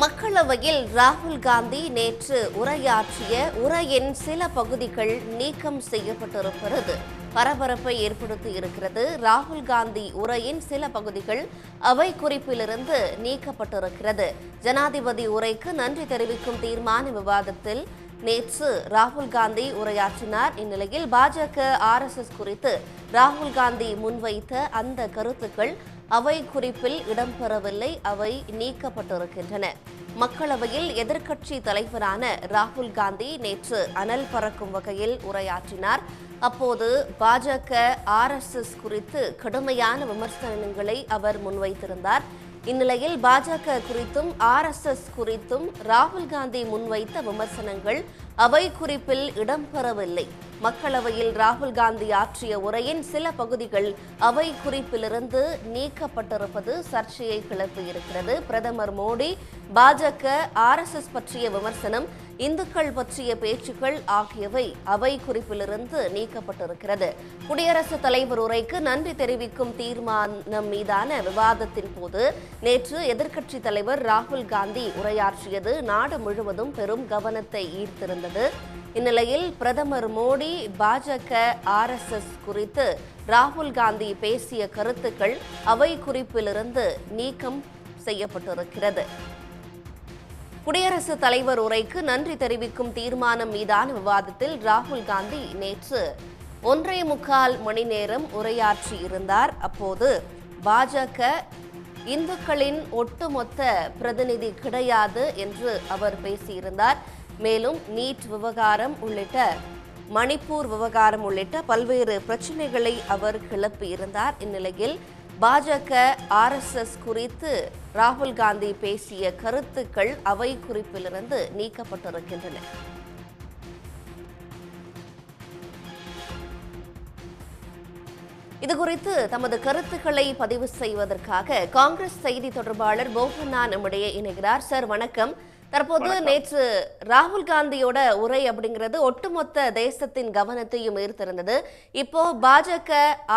மக்களவையில் ராகுல் காந்தி நேற்று உரையாற்றிய உரையின் சில பகுதிகள் நீக்கம் செய்யப்பட்டிருக்கிறது. பரபரப்பை ஏற்படுத்தி இருக்கிறது. ராகுல் காந்தி உரையின் சில பகுதிகள் அவை குறிப்பிலிருந்து நீக்கப்பட்டிருக்கிறது. ஜனாதிபதி உரைக்கு நன்றி தெரிவிக்கும் தீர்மான விவாதத்தில் நேற்று ராகுல் காந்தி உரையாற்றினார். இந்நிலையில் பாஜக ஆர்எஸ்எஸ் குறித்து ராகுல் காந்தி முன்வைத்த அந்த கருத்துக்கள் அவை குறிப்பில் இடம்பெறவில்லை. அவை நீக்கப்பட்டிருக்கின்றன. மக்களவையில் எதிர்க்கட்சி தலைவரான ராகுல் காந்தி நேற்று அனல் பறக்கும் வகையில் உரையாற்றினார். அப்போது பாஜக ஆர்எஸ்எஸ் குறித்து கடுமையான விமர்சனங்களை அவர் முன்வைத்திருந்தார். இந்நிலையில் பாஜக குறித்தும் ஆர்எஸ்எஸ் குறித்தும் ராகுல் காந்தி முன்வைத்த விமர்சனங்கள் அவை குறிப்பில் இடம்பெறவில்லை. மக்களவையில் ராகுல் காந்தி ஆற்றிய உரையின் சில பகுதிகள் அவை குறிப்பிலிருந்து நீக்கப்பட்டிருப்பது சர்ச்சையை கிளப்பியிருக்கிறது. பிரதமர் மோடி பாஜக ஆர்எஸ்எஸ் பற்றிய விமர்சனம் இந்துக்கள் பற்றிய பேச்சுக்கள் ஆகியவை அவை குறிப்பிலிருந்து நீக்கப்பட்டிருக்கிறது. குடியரசுத் தலைவர் உரைக்கு நன்றி தெரிவிக்கும் தீர்மானம் மீதான விவாதத்தின் போது நேற்று எதிர்க்கட்சித் தலைவர் ராகுல் காந்தி உரையாற்றியது நாடு முழுவதும் பெரும் கவனத்தை ஈர்த்திருந்தது. இந்நிலையில் பிரதமர் மோடி பாஜக ஆர்எஸ்எஸ் குறித்து ராகுல் காந்தி பேசிய கருத்துக்கள் அவை குறிப்பிலிருந்து நீக்கம் செய்யப்பட்டிருக்கிறது. குடியரசுத் தலைவர் உரைக்கு நன்றி தெரிவிக்கும் தீர்மானம் மீதான விவாதத்தில் ராகுல் காந்தி நேற்று ஒன்றே முக்கால் மணி நேரம் உரையாற்றியிருந்தார் அப்போது பாஜக இந்துக்களின் ஒட்டுமொத்த பிரதிநிதி கிடையாது என்று அவர் பேசியிருந்தார். மேலும் நீட் விவகாரம் உள்ளிட்ட மணிப்பூர் விவகாரம் உள்ளிட்ட பல்வேறு பிரச்சனைகளை அவர் கிளப்பியிருந்தார். இந்நிலையில் பாஜக ஆர்எஸ்எஸ் குறித்து ராகுல் காந்தி பேசிய கருத்துக்கள் அவை குறிப்பிலிருந்து நீக்கப்பட்டிருக்கின்றன. இதுகுறித்து தமது கருத்துக்களை பதிவு செய்வதற்காக காங்கிரஸ் செய்தி தொடர்பாளர் போபண்ணா நம்முடைய இணைகிறார். சார் வணக்கம். தற்போது நேற்று ராகுல் காந்தியோட உரை அப்படிங்கிறது ஒட்டுமொத்த தேசத்தின் கவனத்தையும் ஈர்த்திருந்தது. இப்போ பாஜக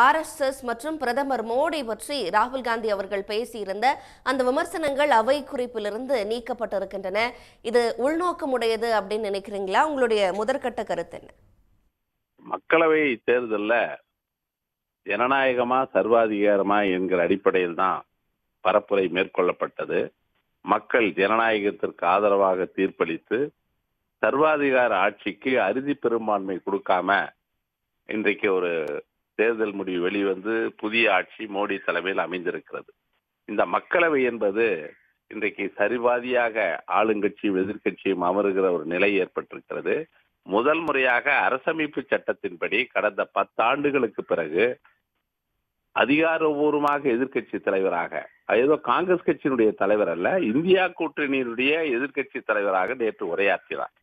ஆர்எஸ்எஸ் மற்றும் பிரதமர் மோடி பற்றி ராகுல் காந்தி அவர்கள் பேசியிருந்த அந்த விமர்சனங்கள் அவை குறிப்பிலிருந்து நீக்கப்பட்டிருக்கின்றன. இது உள்நோக்கமுடையது அப்படின்னு நினைக்கிறீங்களா? உங்களுடைய முதற்கட்ட கருத்து என்ன? மக்களவை தேர்தல்ல ஜனநாயகமா சர்வாதிகாரமா என்கிற அடிப்படையில் தான் பரப்புரை மேற்கொள்ளப்பட்டது. மக்கள் ஜனநாயகத்திற்கு ஆதரவாக தீர்ப்பளித்து சர்வாதிகார ஆட்சிக்கு அறுதி பெரும்பான்மை கொடுக்காம இன்றைக்கு ஒரு தேர்தல் முடிவு வெளிவந்து புதிய ஆட்சி மோடி தலைமையில் அமைந்திருக்கிறது. இந்த மக்களவை என்பது இன்றைக்கு சரிவாதியாக ஆளுங்கட்சியும் எதிர்கட்சியும் அமருகிற ஒரு நிலை ஏற்பட்டிருக்கிறது. முதல் முறையாக அரசமைப்பு சட்டத்தின்படி கடந்த பத்தாண்டுகளுக்கு பிறகு அதிகாரபூர்வமாக எதிர்க்கட்சி தலைவராக ஏதோ காங்கிரஸ் கட்சியினுடைய தலைவர் அல்ல இந்தியா கூட்டணியினுடைய எதிர்கட்சி தலைவராக நேற்று உரையாற்றினார்.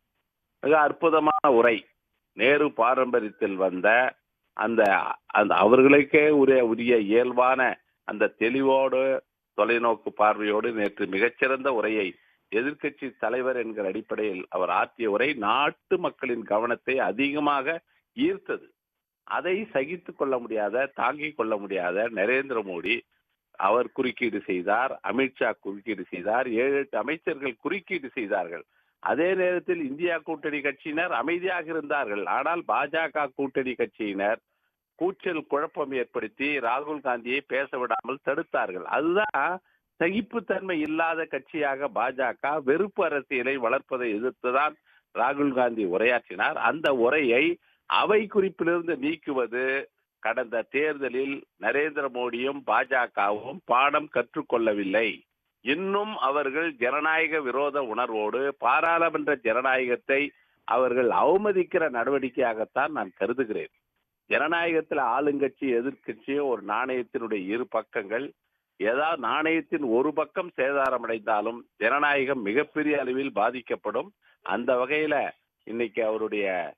மிக அற்புதமான உரை. நேரு பாரம்பரியத்தில் வந்த அந்த அந்த அவர்களுக்கே உரிய உரிய இயல்பான அந்த தெளிவோடு தொலைநோக்கு பார்வையோடு நேற்று மிகச்சிறந்த உரையை எதிர்க்கட்சி தலைவர் என்கிற அடிப்படையில் அவர் ஆற்றிய உரை நாட்டு மக்களின் கவனத்தை அதிகமாக ஈர்த்தது. அதை சகித்து கொள்ள முடியாத தாங்கிக் கொள்ள முடியாத நரேந்திர மோடி அவர் குறுக்கீடு செய்தார் அமித்ஷா குறுக்கீடு செய்தார் ஏழு எட்டு அமைச்சர்கள் குறுக்கீடு செய்தார்கள். அதே நேரத்தில் இந்தியா கூட்டணி கட்சியினர் அமைதியாக இருந்தார்கள். ஆனால் பாஜக கூட்டணி கட்சியினர் கூச்சல் குழப்பம் ஏற்படுத்தி ராகுல் காந்தியை பேச விடாமல் தடுத்தார்கள். அதுதான் சகிப்புத்தன்மை இல்லாத கட்சியாக பாஜக வெறுப்பு அரசியலை வளர்ப்பதை எதிர்த்துதான் ராகுல் காந்தி உரையாற்றினார். அந்த உரையை அவை குறிப்பிலிருந்து நீக்குவது கடந்த தேர்தலில் நரேந்திர மோடியும் பாஜகவும் பாடம் கற்றுக்கொள்ளவில்லை. இன்னும் அவர்கள் ஜனநாயக விரோத உணர்வோடு பாராளுமன்ற ஜனநாயகத்தை அவர்கள் அவமதிக்கிற நடவடிக்கையாகத்தான் நான் கருதுகிறேன். ஜனநாயகத்தில் ஆளுங்கட்சி எதிர்கட்சியோ ஒரு நாணயத்தினுடைய இரு பக்கங்கள் ஏதாவது நாணயத்தின் ஒரு பக்கம் சேதாரம் அடைந்தாலும் ஜனநாயகம் மிகப்பெரிய அளவில் பாதிக்கப்படும். அந்த வகையில இன்னைக்கு அவருடைய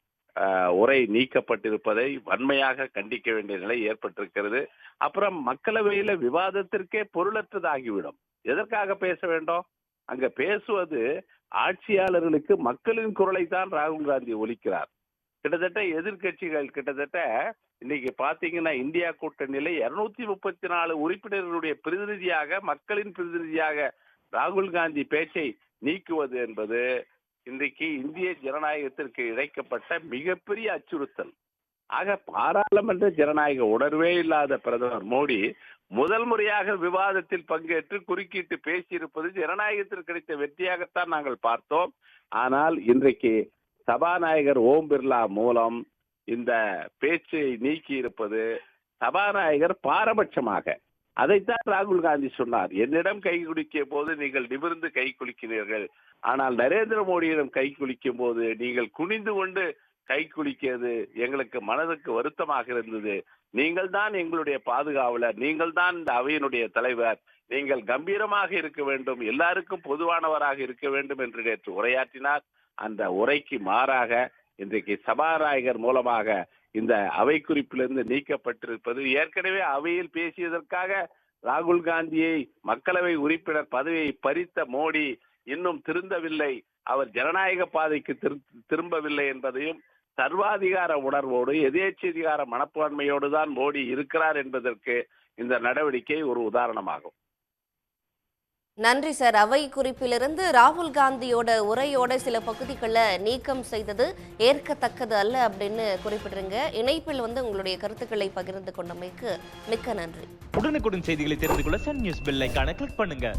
உரை நீக்கப்பட்டிருப்பதை வன்மையாக கண்டிக்க வேண்டிய நிலை ஏற்பட்டிருக்கிறது. அப்புறம் மக்களவையில விவாதத்திற்கே பொருளற்றதாகிவிடும். எதற்காக பேச வேண்டும்? அங்க பேசுவது ஆட்சியாளர்களுக்கு மக்களின் குரலை தான் ராகுல் காந்தி ஒலிக்கிறார். கிட்டத்தட்ட எதிர்க்கட்சிகள் கிட்டத்தட்ட இன்னைக்கு பாத்தீங்கன்னா இந்தியா கூட்டணியில இருநூத்தி முப்பத்தி நாலு உறுப்பினர்களுடைய பிரதிநிதியாக மக்களின் பிரதிநிதியாக ராகுல் காந்தி பேச்சை நீக்குவது என்பது இன்றைக்கு இந்திய ஜனநாயகத்திற்கு இழைக்கப்பட்ட மிகப்பெரிய அச்சுறுத்தல். ஆக பாராளுமன்ற ஜனநாயக உணர்வே இல்லாத பிரதமர் மோடி முதல் முறையாக விவாதத்தில் பங்கேற்று குறுக்கிட்டு பேசியிருப்பது ஜனநாயகத்திற்கு கிடைத்த வெற்றியாகத்தான் நாங்கள் பார்த்தோம். ஆனால் இன்றைக்கு சபாநாயகர் ஓம் பிர்லா மூலம் இந்த பேச்சை நீக்கி இருப்பது சபாநாயகர் பாரபட்சமாக அதைத்தான் ராகுல் காந்தி சொன்னார். என்னிடம் கை குலுக்கிய போது நீங்கள் நிமிர்ந்து கை குலுக்கினீர்கள். ஆனால் நரேந்திர மோடியிடம் கை குலுக்கும் போது நீங்கள் குனிந்து கொண்டு கை குலுக்கியது எங்களுக்கு மனதுக்கு வருத்தமாக இருந்தது. நீங்கள் தான் எங்களுடைய பாதுகாவலர். நீங்கள் தான் இந்த அவையினுடைய தலைவர். நீங்கள் கம்பீரமாக இருக்க வேண்டும். எல்லாருக்கும் பொதுவானவராக இருக்க வேண்டும் என்று நேற்று உரையாற்றினார். அந்த உரைக்கு மாறாக இன்றைக்கு சபாநாயகர் மூலமாக இந்த அவை குறிப்பிலிருந்து நீக்கப்பட்டிருப்பது ஏற்கனவே அவையில் பேசியதற்காக ராகுல் காந்தியை மக்களவை உறுப்பினர் பதவியை பறித்த மோடி இன்னும் திருந்தவில்லை. அவர் ஜனநாயக பாதைக்கு திரு- திரும்பவில்லை என்பதையும் சர்வாதிகார உணர்வோடு எதேச்சதிகார மனப்பான்மையோடு தான் மோடி இருக்கிறார் என்பதற்கு இந்த நடவடிக்கை ஒரு உதாரணமாகும். நன்றி சார். அவை குறிப்பிலிருந்து ராகுல் காந்தியோட உரையோட சில பகுதிகளை நீக்கம் செய்தது ஏற்கத்தக்கது அல்ல அப்படின்னு குறிப்பிடுறீங்க. இணைப்பில் வந்து உங்களுடைய கருத்துக்களை பகிர்ந்து கொண்டமைக்கு மிக்க நன்றி. உடனுக்குடன் செய்திகளை தெரிந்து கொள்ள சன் நியூஸ் பெல் கிளிக் பண்ணுங்க.